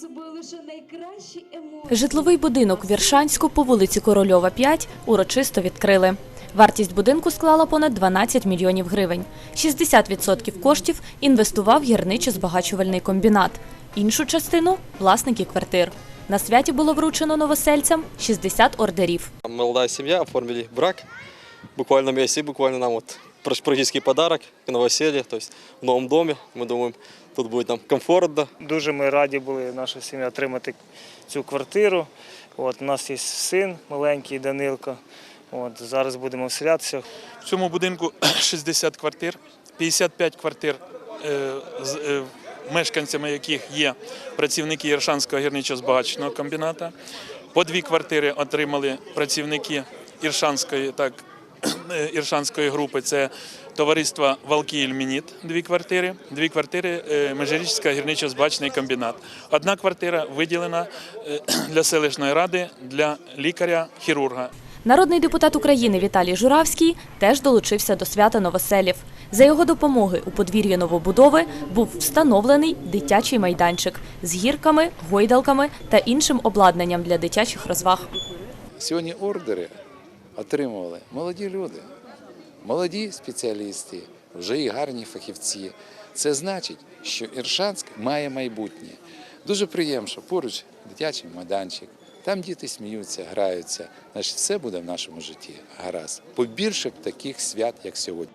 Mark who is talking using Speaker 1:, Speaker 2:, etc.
Speaker 1: собою лише найкращі емоції.
Speaker 2: Житловий будинок в Віршанську по вулиці Корольова 5 урочисто відкрили. Вартість будинку склала понад 12 мільйонів гривень. 60% коштів інвестував гірничо-збагачувальний комбінат. Іншу частину – власники квартир. На святі було вручено новосельцям 60 ордерів.
Speaker 3: Молодая семья, оформили брак. Буквально месяц, и буквально нам вот пр- подарок к новоселье, то есть в новом доме. Мы думаем, тут будет нам комфортно.
Speaker 4: Дуже ми раді були, наша сім'я, отримати цю квартиру. От, у нас є син маленький Данилко. От, зараз будемо вселятися.
Speaker 5: В цьому будинку 60 квартир, 55 квартир, е, з е, мешканцями яких є працівники Іршанського гірничо-збагачного комбіната. По дві квартири отримали працівники Іршанської, так, Іршанської групи. Це товариство Валки Ільмініт, дві квартири, дві квартири е, Межирічський гірничо-збагачний комбінат. Одна квартира виділена е, для селищної ради для лікаря-хірурга.
Speaker 2: Народний депутат України Віталій Журавський теж долучився до свята новоселів. За його допомоги у подвір'ї новобудови був встановлений дитячий майданчик з гірками, гойдалками та іншим обладнанням для дитячих розваг.
Speaker 6: Сьогодні ордери отримували молоді люди, молоді спеціалісти, вже і гарні фахівці. Це значить, що Іршанськ має майбутнє. Дуже приємно, що поруч дитячий майданчик, там діти сміються, граються. Значить, все буде в нашому житті гаразд. Побільше б таких свят, як сьогодні.